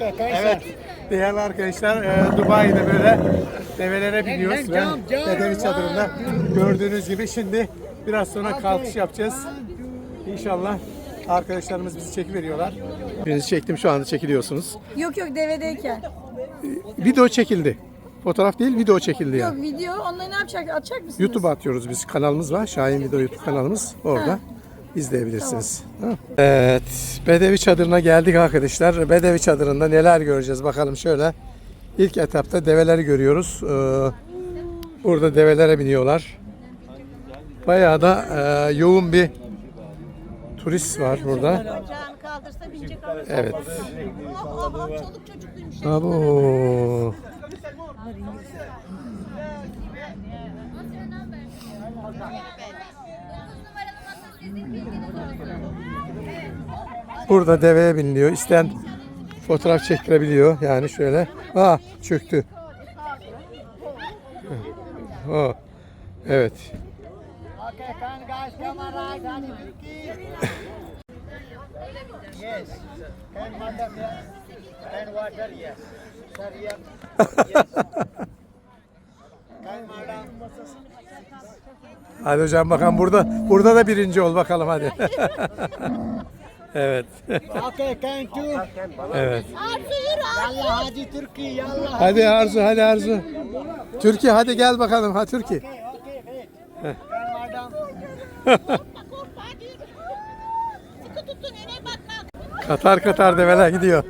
Evet. Değerli arkadaşlar e, Dubai'de böyle develere biniyoruz ve Bedevi çadırında gördüğünüz gibi şimdi biraz sonra kalkış yapacağız. İnşallah arkadaşlarımız bizi çekiveriyorlar. Bizi çektim şu anda çekiliyorsunuz. Yok yok devedeyken. Video çekildi. Fotoğraf değil video çekildi Yok yani. video onları ne yapacak? Atacak mısınız? YouTube'a atıyoruz biz kanalımız var. Şahin Video YouTube kanalımız. Orada izleyebilirsiniz. Tamam. Evet. Bedevi çadırına geldik arkadaşlar. Bedevi çadırında neler göreceğiz bakalım şöyle. İlk etapta develeri görüyoruz. Ee, burada develere biniyorlar. Bayağı da e, yoğun bir turist var burada. Evet. Abo. Burada deveye biniliyor. İsteyen fotoğraf çektirebiliyor. Yani şöyle. Aa çöktü. Oh. Evet. Hadi hocam bakalım burada burada da birinci ol bakalım hadi. evet. Okay, can two. evet. Arzu yürü Yallah Hadi Turkey, yallah. Hadi Arzu hadi Arzu. Türkiye hadi gel bakalım ha Türkiye. Katar katar develer gidiyor.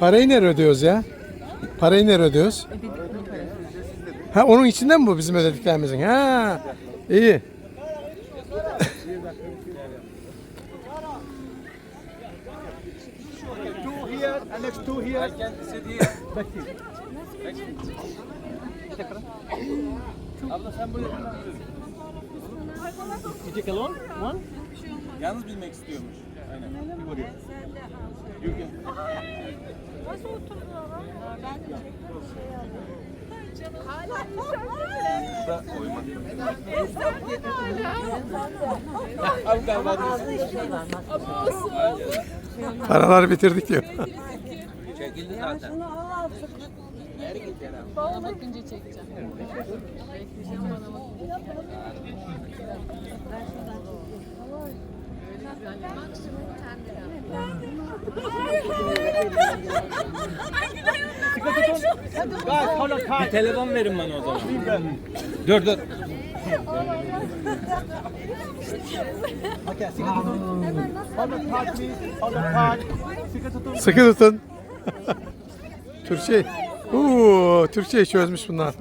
Parayı nereye ödüyoruz ya? Parayı nereye ödüyoruz? Ha onun içinden mi bu bizim ödediklerimizin? Ha iyi. Can sit here. You take alone? One? Yalnız bilmek istiyormuş. Aynen. Buraya. You can- Paraları bitirdik diyor. çekildi zaten. Tight. Bir telefon verin bana o zaman. Dur dur. Okay, sıkı tutun. Hold on tight, please. Hold on tight. Sıkı tutun. Sıkı tutun. Türkçe. Oo, Türkçeyi çözmüş bunlar.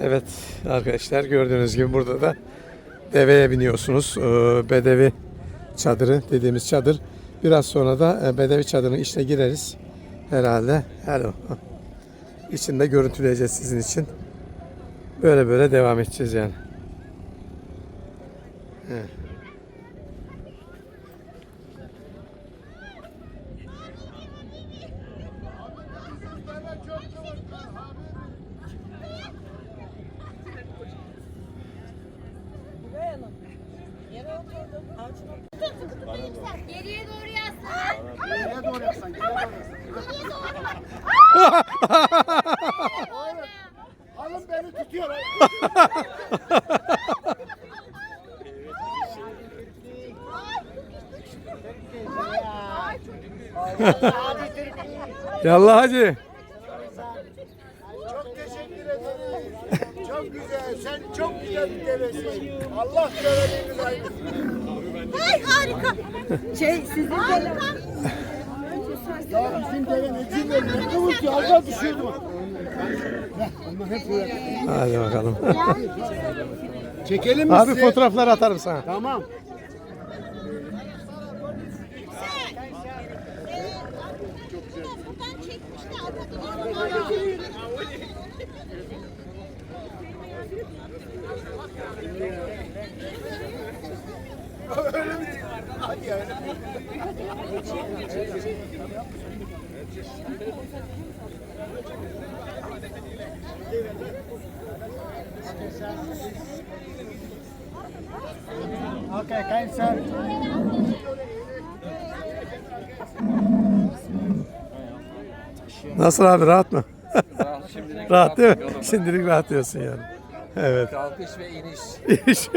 Evet arkadaşlar gördüğünüz gibi burada da deveye biniyorsunuz. Ee, Bedevi çadırı dediğimiz çadır. Biraz sonra da e, Bedevi çadırının içine gireriz. Herhalde. Hello. İçinde görüntüleyeceğiz sizin için. Böyle böyle devam edeceğiz yani. Evet. Geriye doğru yazsın. Geriye doğru yapsan, geriye doğru yapsan. Geriye doğru. Alın beni tutuyor. Hadi Türkiye. Yallah hacı. Çok teşekkür ederim. Çok güzel. Sen çok güzel bir devesin. Allah develerini ayırsın. Ay harika. Şey sizin de Ya bizim deve ne cimri ne kıvırt ya. Allah düşürdü. Heh, Onlar hep böyle. Hadi bakalım. Çekelim mi Abi sizi? fotoğraflar atarım sana. Tamam. çok güzel. Buradan çekmiş de atabilir. Öyle mi? Hadi ya. Okay, kein Sir. Nasıl abi rahat mı? Şimdilik rahat değil mi? yolum. Şimdilik rahat diyorsun yani. Evet. Kalkış ve iniş. İş.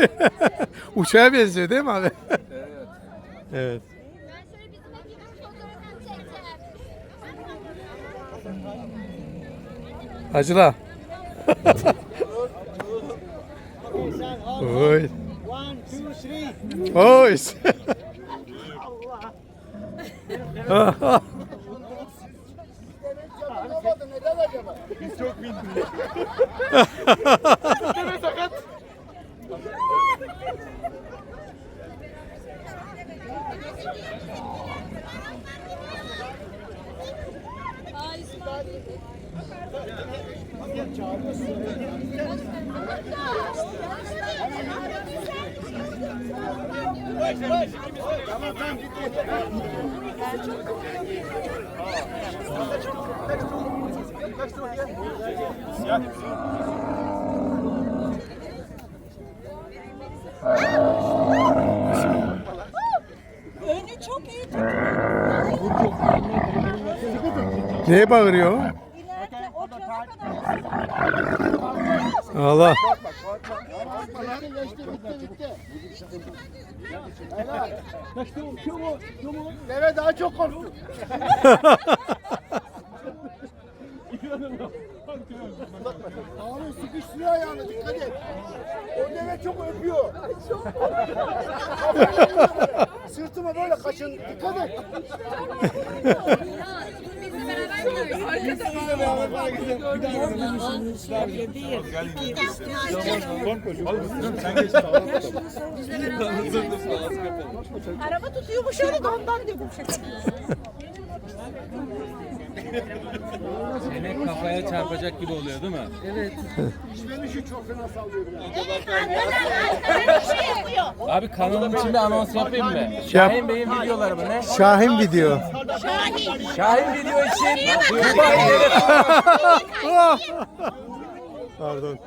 Uçağa benziyor değil mi abi? Evet. evet. Hacıla. Oy. One, two, three. Oy. Neden acaba? Biz çok bindik. Önü çok iyi. Neye bağırıyor? o? İleride oturana kadar. Allah. Geçti, geçti, bitti, bitti. Helal. Şu mu? Şu mu? Deve daha çok korktu. Abi sıkıştırıyor ayağını dikkat et. O deve çok öpüyor. Sırtıma böyle kaşın dikkat et. Araba tutuyormuş şöyle de ondan dedim. Yine kafaya çarpacak gibi oluyor değil mi? Beni şu çok fena sallıyor biraz. Abi kanalın içinde anons yapayım mı? Şahin Bey'in videoları mı ne? Şahin video. Şahin video için Pardon.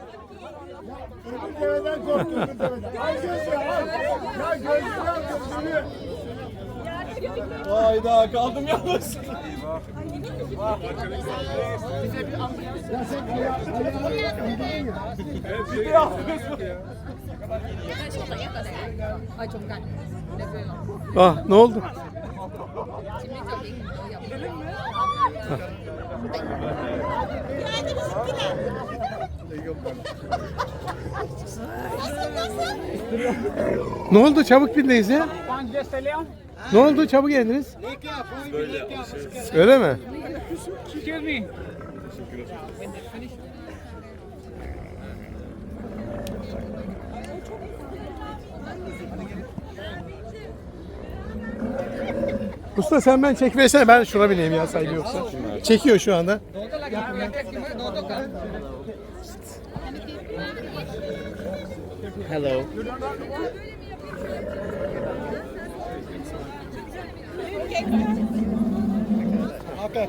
Öbür deveden korktu öbür deveden. Ay gözü ya. Ya gözünü al gözünü. Hayda kaldım yalnız. Ah ne oldu? Ne oldu? Çabuk bindeyiz ya. Ne oldu? Çabuk geldiniz. Öyle mi? Usta sen ben çek versene ben şuna bineyim ya sahibi yoksa. Çekiyor şu anda. Hello.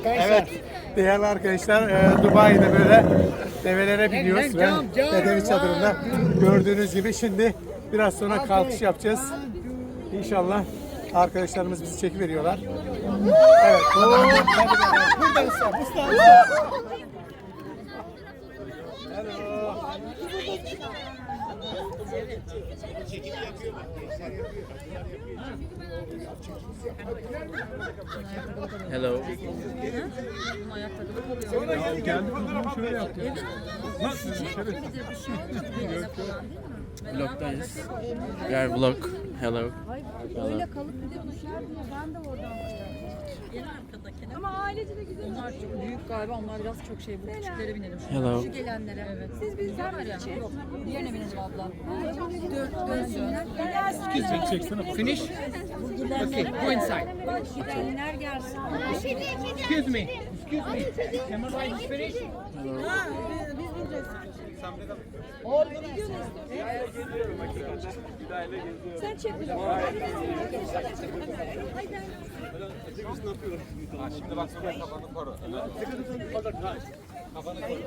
Evet. Değerli arkadaşlar e, Dubai'de böyle develere biniyoruz ve Bedevi çadırında gördüğünüz gibi şimdi biraz sonra kalkış yapacağız. İnşallah arkadaşlarımız bizi çekiveriyorlar. Evet. Burada usta, usta, usta. Hello. Vlogdayız. We are vlog. Hello. Hello. Kalıp bir de dışarı ben de oradan Ama ailece de güzel. Onlar çok büyük galiba. Onlar biraz çok şey. Bu küçüklere binelim. Şu, Hello. şu gelenlere. Evet. Siz sen var ya. Yok. Diğerine binelim abla. Dön, dönsün. Finish? Okay, go inside. Gidenler gelsin. Excuse me. Excuse me. Am I right to finish? Sen çek. Ha, şimdi bak sonra kafanı koru. Kafanı koru.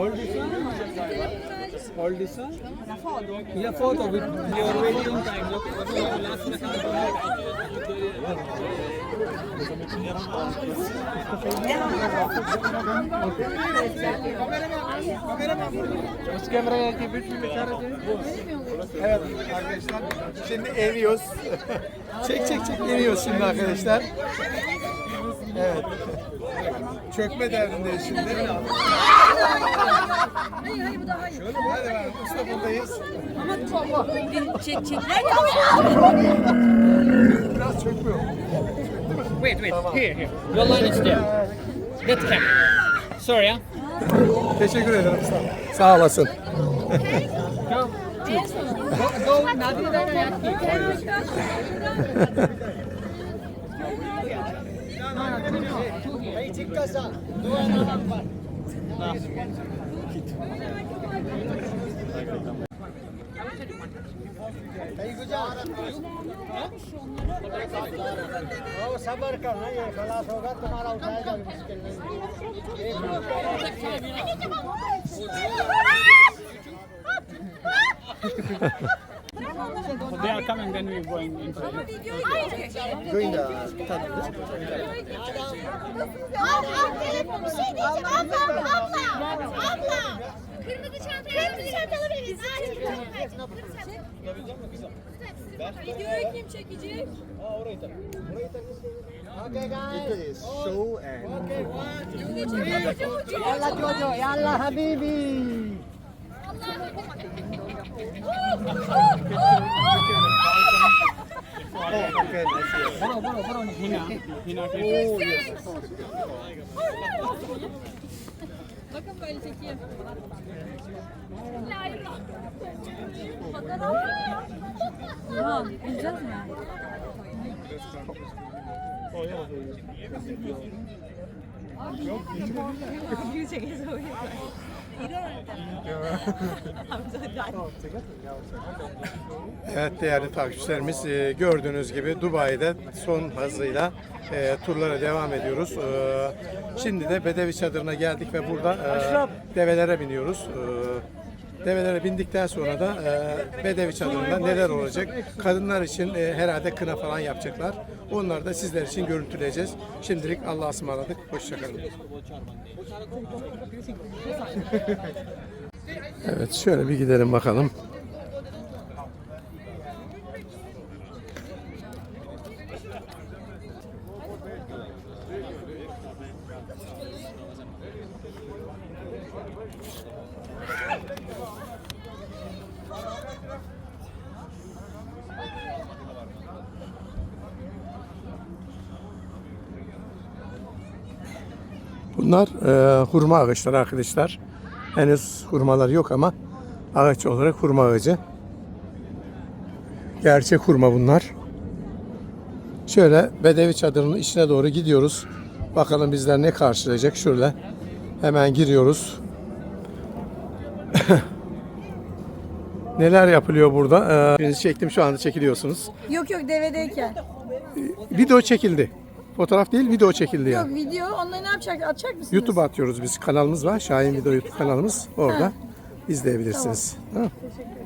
Hold this one. Hold this one. Yeah, photo with your wedding time. Okay. Evet arkadaşlar şimdi eriyoruz. çek çek çek eriyoruz şimdi arkadaşlar. Evet. Çökme derdindeyiz şimdi. Hayır hayır bu da hayır. Hadi bakalım usta buradayız. Ama çek çekler ya. Biraz çökmüyor. Wait, wait. Here, here. Your line is there. That camera. Sorry, huh? Teşekkür ederim. Sağ olasın. Go. Go. Nadine ओ सबर करना ये खलास होगा तुम्हारा उठाएगा भी मुश्किल नहीं They are coming, then we're going inside. Al telefonu bir şey diyeceğim. Abla, abla, abla. Kırmızı çanta Kırmızı çanta alabilir miyiz? Kırmızı çanta. Tutabilecek misin kızım? Videoyu kim çekecek? Aa orayı tak. Orayı tak. Okay guys. It is show and. Okay one, two, three. Yalla Jojo, yalla habibi. Oh, okay, I see. Boro, boro, boro. Hina, hina. Oh, yes. Bakın böyle çekeyim. Ha, bineceğiz mi? Evet değerli takipçilerimiz e, gördüğünüz gibi Dubai'de son hızıyla e, turlara devam ediyoruz. E, şimdi de Bedevi Çadırı'na geldik ve burada develere biniyoruz. Develere bindikten sonra da e, Bedevi Çadırı'nda neler olacak? Kadınlar için e, herhalde kına falan yapacaklar. Onları da sizler için görüntüleyeceğiz. Şimdilik Allah'a ısmarladık. Hoşçakalın. Evet şöyle bir gidelim bakalım. Bunlar e, hurma ağaçları arkadaşlar. Henüz hurmalar yok ama ağaç olarak hurma ağacı. Gerçek hurma bunlar. Şöyle Bedevi çadırının içine doğru gidiyoruz. Bakalım bizler ne karşılayacak. Şöyle hemen giriyoruz. Neler yapılıyor burada? Ee, çektim şu anda çekiliyorsunuz. Yok yok DVD'yken. Video çekildi. Fotoğraf değil video çekildi yani. Yok video. Onları ne yapacak? Atacak mısınız? YouTube'a atıyoruz biz. Kanalımız var. Şahin Video YouTube kanalımız. Orada izleyebilirsiniz. Tamam. Teşekkür